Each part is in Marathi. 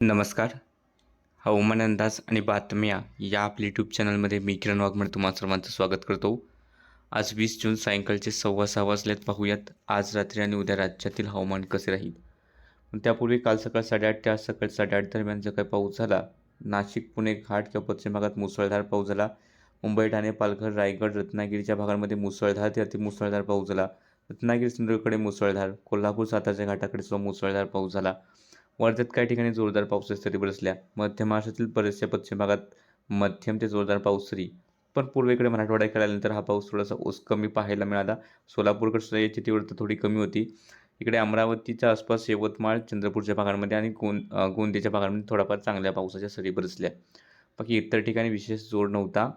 नमस्कार. हवामान अंदाज आणि बातम्या या आपल्या यूट्यूब चॅनलमध्ये मी किरण वाघमड तुम्हा सर्वांचं स्वागत करतो. आज वीस जून सायंकाळचे सव्वा सहा वाजल्यात पाहूयात आज रात्री आणि उद्या राज्यातील हवामान कसे राहील. त्यापूर्वी काल सकाळ साडेआठ ते आज सकाळ साडेआठ दरम्यान जो काही पाऊस झाला नाशिक पुणे घाट किंवा पश्चिम भागात मुसळधार पाऊस झाला. मुंबई ठाणे पालघर रायगड रत्नागिरीच्या भागांमध्ये मुसळधार ते अतिमुसळधार पाऊस झाला. रत्नागिरी सिंधुदुर्गकडे मुसळधार. कोल्हापूर सातारच्या घाटाकडे सुद्धा मुसळधार पाऊस झाला. वर्ध्यात काही ठिकाणी जोरदार पावसाच्या सरी बरसल्या. मध्य महाराष्ट्रातील बऱ्याचशा पश्चिम भागात मध्यम ते जोरदार पाऊस सरी. पण पूर्वेकडे मराठवाड्यात आल्यानंतर हा पाऊस थोडासा ओस कमी पाहायला मिळाला. सोलापूरकडे सुद्धा याची तीव्रता थोडी कमी होती. इकडे अमरावतीच्या आसपास यवतमाळ चंद्रपूरच्या भागांमध्ये आणि गोंद गोंदीच्या भागांमध्ये थोडाफार चांगल्या पावसाच्या सरी बरसल्या. बाकी इतर ठिकाणी विशेष जोर नव्हता.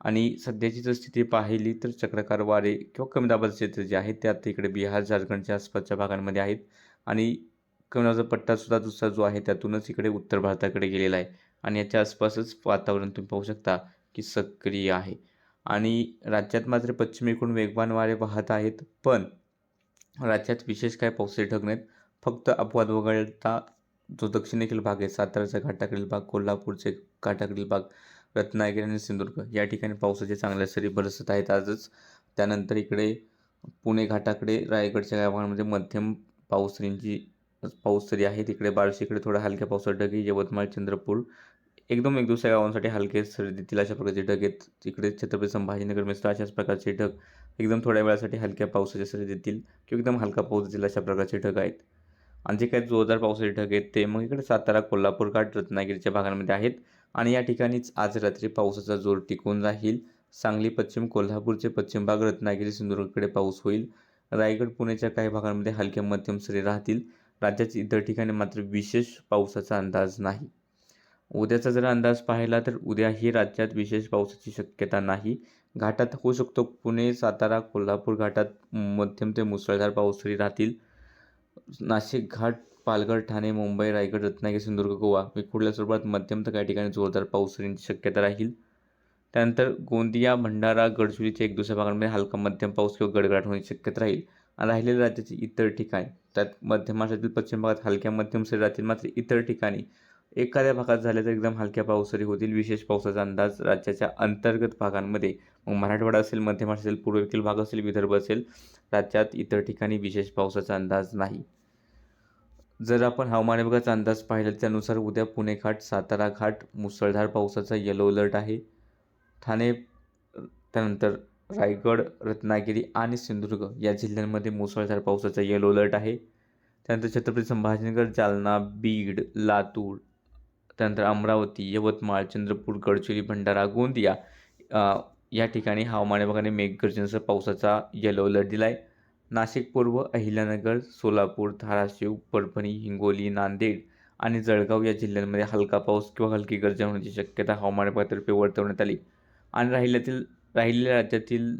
आणि सध्याची जर स्थिती पाहिली तर चक्रकार वारे किंवा कमी दाबाचे क्षेत्र जे आहेत ते आता इकडे बिहार झारखंडच्या आसपासच्या भागांमध्ये आहेत. आणि कमी पट्टासुद्धा दुसरा जो आहे त्यातूनच इकडे उत्तर भारताकडे गेलेला आहे. आणि याच्या आसपासच वातावरण तुम्ही पाहू शकता की सक्रिय आहे. आणि राज्यात मात्र पश्चिमेकडून वेगवान वारे वाहत आहेत पण राज्यात विशेष काय पावसे ढग नाहीत. फक्त अपवाद वगळता जो दक्षिणेकडील भाग आहे साताराच्या घाटाकडील भाग कोल्हापूरचे घाटाकडील भाग रत्नागिरी आणि सिंधुदुर्ग या ठिकाणी पावसाचे चांगल्या सरी बरसत आहेत आजच. त्यानंतर इकडे पुणे घाटाकडे रायगडच्या गावांमध्ये मध्यम पावसरींची पाऊस तरी आहे तिकडे बार्शीकडे थोडा हलक्या पावसात ढग आहे यवतमाळ चंद्रपूर. एकदम एक दुसऱ्या गावांसाठी हलके सर्दीतील देतील अशा प्रकारचे ढग आहेत. तिकडे छत्रपती संभाजीनगर मिसळ अशाच प्रकारचे ढग एकदम थोड्या वेळासाठी हलक्या पावसाच्या सरी देतील किंवा एकदम हलका पाऊस देतील अशा प्रकारचे ढग आहेत. आणि जे काही जोरदार पावसाचे ढग आहेत ते मग इकडे सातारा कोल्हापूर घाट रत्नागिरीच्या भागांमध्ये आहेत. आणि या ठिकाणीच आज रात्री पावसाचा जोर टिकून राहील. सांगली पश्चिम कोल्हापूरचे पश्चिम भाग रत्नागिरी सिंधुदुर्गकडे पाऊस होईल. रायगड पुण्याच्या काही भागांमध्ये हलक्या मध्यम सरी राहतील. राज्याच्या इतर ठिकाणी मात्र विशेष पावसाचा अंदाज नाही. उद्याचा जर अंदाज पाहिला तर उद्याही राज्यात विशेष पावसाची शक्यता नाही. घाटात होऊ शकतो पुणे सातारा कोल्हापूर घाटात मध्यम ते मुसळधार पाऊस तरी राहतील. नाशिक घाट पालघर ठाणे मुंबई रायगड रत्नागिरी सिंधुदुर्ग गोवा विखुडल्या स्वरूपात मध्यम तर काही ठिकाणी जोरदार पाऊस शक्यता राहील. त्यानंतर गोंदिया भंडारा गडचिरोलीच्या एक दुसऱ्या भागांमध्ये हलका मध्यम पाऊस किंवा गडगडाट होण्याची शक्यता राहील. आणि राहिलेल्या राज्याची इतर ठिकाणी त्यात मध्य महाराष्ट्रातील पश्चिम भागात हलक्या मध्यम सरी राहतील मात्र इतर ठिकाणी एखाद्या भागात झाल्या तर एकदम हलक्या पावसरी होतील. विशेष पावसाचा अंदाज राज्याच्या अंतर्गत भागांमध्ये. मग मराठवाडा असेल मध्य महाराष्ट्र असेल पूर्वेकडील भाग असेल विदर्भ असेल राज्यात इतर ठिकाणी विशेष पावसाचा अंदाज नाही. जर आपण हवामान विभागाचा अंदाज पाहिला त्यानुसार उद्या पुणे घाट सातारा घाट मुसळधार पावसाचा येलो अलर्ट आहे. ठाणे त्यानंतर रायगड रत्नागिरी आणि सिंधुदुर्ग या जिल्ह्यांमध्ये मुसळधार पावसाचा येलो अलर्ट आहे. त्यानंतर छत्रपती संभाजीनगर जालना बीड लातूर त्यानंतर अमरावती यवतमाळ चंद्रपूर गडचिरोली भंडारा गोंदिया या ठिकाणी हवामान विभागाने मेघगर्जनेसह पावसाचा येलो अलर्ट दिला आहे नाशिक पूर्व अहिल्यानगर सोलापूर धाराशिव परभणी हिंगोली नांदेड आणि जळगाव या जिल्ह्यांमध्ये हलका पाऊस किंवा हलकी गर्जना होण्याची शक्यता हवामान विभागातर्फे वर्तवण्यात आली. आणि राहिल्यातील राहिलेल्या राज्यातील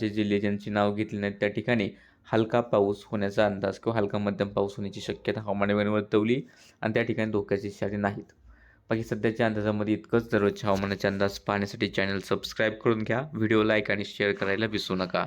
जे जिल्हे ज्यांची नाव घेतली नाहीत त्या ठिकाणी हलका पाऊस होण्याचा अंदाज किंवा हलका मध्यम पाऊस होण्याची शक्यता हवामान विभागाने वर्तवली आणि त्या ठिकाणी धोक्याचे इशारे नाहीत. बाकी सध्याच्या अंदाजामध्ये इतकंच. दररोजच्या हवामानाचे अंदाज पाहण्यासाठी चॅनल सबस्क्राईब करून घ्या. व्हिडिओ लाईक आणि शेअर करायला विसरू नका.